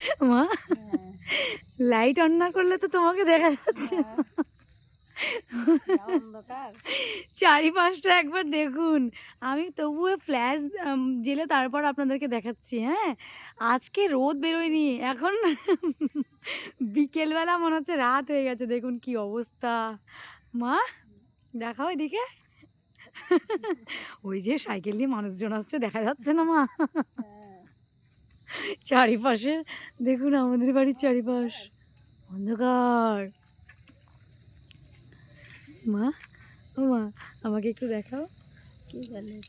মা হ্যাঁ, light on না করলে তো তোমাকে দেখা যাচ্ছে না। যা চারিপাশটা একবার দেখুন। আমি তবুও ফ্ল্যাশ জেলে তারপর আপনাদেরকে দেখাচ্ছি হ্যাঁ? আজকে রোদ বেরোয়নি এখন বিকেলবেলা মনে হচ্ছে রাত হয়ে গেছে দেখুন কি অবস্থা। মা দেখাও এদিকে। ওই যে সাইকেল নিয়ে মানুষজন আসছে দেখা যাচ্ছে না মা। হ্যাঁ, চারিপাশে দেখুন আমাদের বাড়ির চারিপাশ। অন্ধকার। মা ও মা আমাকে একটু দেখাও। কি জানি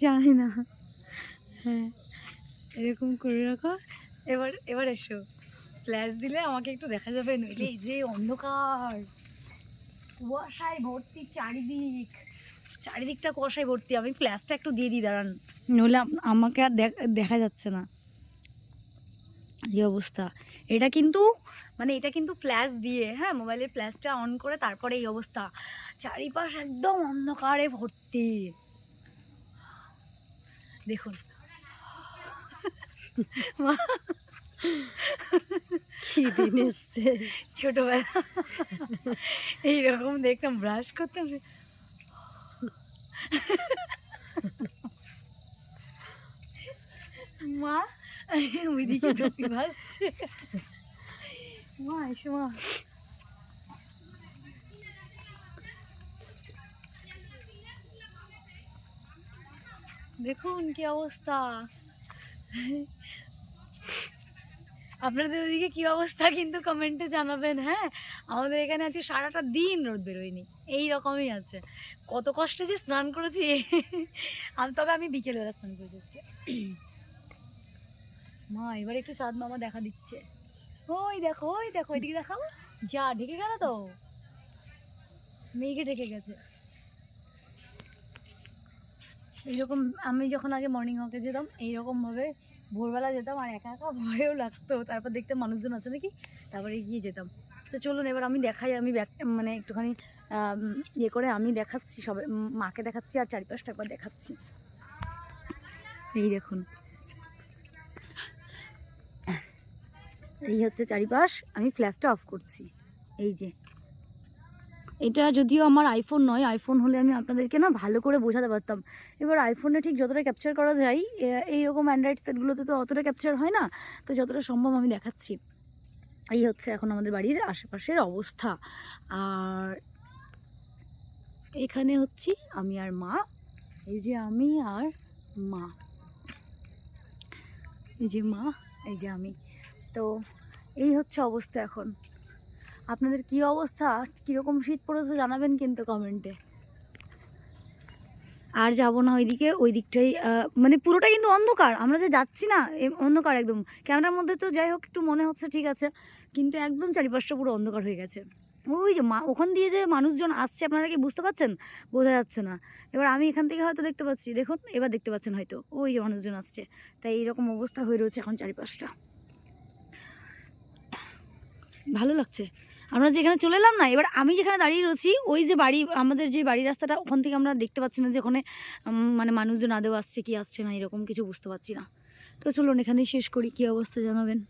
জানি না। হ্যাঁ এরকম করে রাখো। এবার এবার এসো। ফ্ল্যাশ দিলে আমাকে একটু দেখা যাবে নইলে। এই যে অন্ধকার। কুয়াশায় ভর্তি চারিদিক। চারিদিকটা কুয়াশায় ভর্তি। আমি ফ্ল্যাশটা একটু দিয়ে দিই দাঁড়ান। নইলে আমাকে আর দেখ- দেখা যাচ্ছে না। এই অবস্থা। এটা কিন্তু মানে এটা কিন্তু ফ্ল্যাশ দিয়ে হ্যাঁ মোবাইলের ফ্ল্যাশটা অন করে তারপরে এই অবস্থা। চারিপাশ একদম অন্ধকারে ভর্তি। দেখুন। কি দিন এসছে। ছোটবেলা। এইরকম দেখতাম ব্রাশ করতাম। মা। ওইদিকে টুপি ভাসছে মা এসো মা দেখুন কি অবস্থা। আপনাদের ওদিকে কি অবস্থা কিন্তু কমেন্টে জানাবেন হ্যাঁ? আমাদের এখানে আজকে সারাটা দিন রোদ বেরোয়নি এই রকমই আছে। কত কষ্টে যে স্নান করেছি। আমি তবে আমি বিকেলবেলা স্নান করেছি আজকে। মা, এবার একটু চাঁদ মামা দেখা দিচ্ছে। ওই দেখো ওই দেখো, এদিকে দেখাও। যা, ঢেকে গেল তো। মেয়েকে ঢেকে গেছে। এইরকম, আমি যখন আগে মর্নিং ওয়াকে যেতাম এইরকমভাবে ভোরবেলা যেতাম আর একা একা ভয়ও লাগতো। তারপর দেখতে মানুষজন আছে নাকি? তারপরে এগিয়ে যেতাম। তো চলুন, এবার আমি দেখাই, আমি ব্যাক মানে একটুখানি ইয়ে করে আমি দেখাচ্ছি সবাই মাকে দেখাচ্ছি আর চারিপাশটা একবার দেখাচ্ছি। এই দেখুন। এই হচ্ছে চারিপাশ, আমি ফ্ল্যাশটা অফ করছি। এই যে। এটা যদিও আমার আইফোন নয় আইফোন হলে আমি আপনাদেরকে না ভালো করে বোঝাতে পারতাম। এবার আইফোনে ঠিক যতটা ক্যাপচার করা যায় এইরকম অ্যান্ড্রয়েড সেটগুলোতে তো অতটা ক্যাপচার হয় না, তো যতটা সম্ভব আমি দেখাচ্ছি। এই হচ্ছে এখন আমাদের বাড়ির আশেপাশের অবস্থা। আর এখানে হচ্ছি আমি আর মা। এই যে আমি আর মা। এই যে মা, এই যে আমি। তো এই হচ্ছে অবস্থা এখন। আপনাদের কি অবস্থা? কীরকম শীত পড়েছে জানাবেন কিন্তু কমেন্টে আর যাব না ওইদিকে, ওই দিকটাই মানে পুরোটা কিন্তু অন্ধকার। আমরা যে যাচ্ছি না অন্ধকার একদম। ক্যামেরার মধ্যে তো যাই হোক, একটু মনে হচ্ছে ঠিক আছে, কিন্তু একদম চারিপাশটা পুরো অন্ধকার হয়ে গেছে। ওই যে মা, ওখান দিয়ে যে মানুষজন আসছে, আপনারা কি বুঝতে পারছেন? বোঝা যাচ্ছে না। এবার আমি এখান থেকে হয়তো দেখতে পাচ্ছি। দেখুন, এবার দেখতে পাচ্ছেন হয়তো। ওই যে মানুষজন আসছে। তাই এইরকম অবস্থা হয়ে রয়েছে এখন চারিপাশটা। ভালো লাগছে। আমরা যেখানে চলে এলাম না, এবার আমি যেখানে দাঁড়িয়ে রয়েছি, ওই যে বাড়ি, আমাদের যে বাড়ি রাস্তাটা, ওখান থেকে আমরা দেখতে পাচ্ছি না যে ওখানে মানে মানুষজন আদেও আসছে, কি আসছে না, এরকম কিছু বুঝতে পারছি না। তো চলুন এখানেই শেষ করি, কী অবস্থা জানাবেন?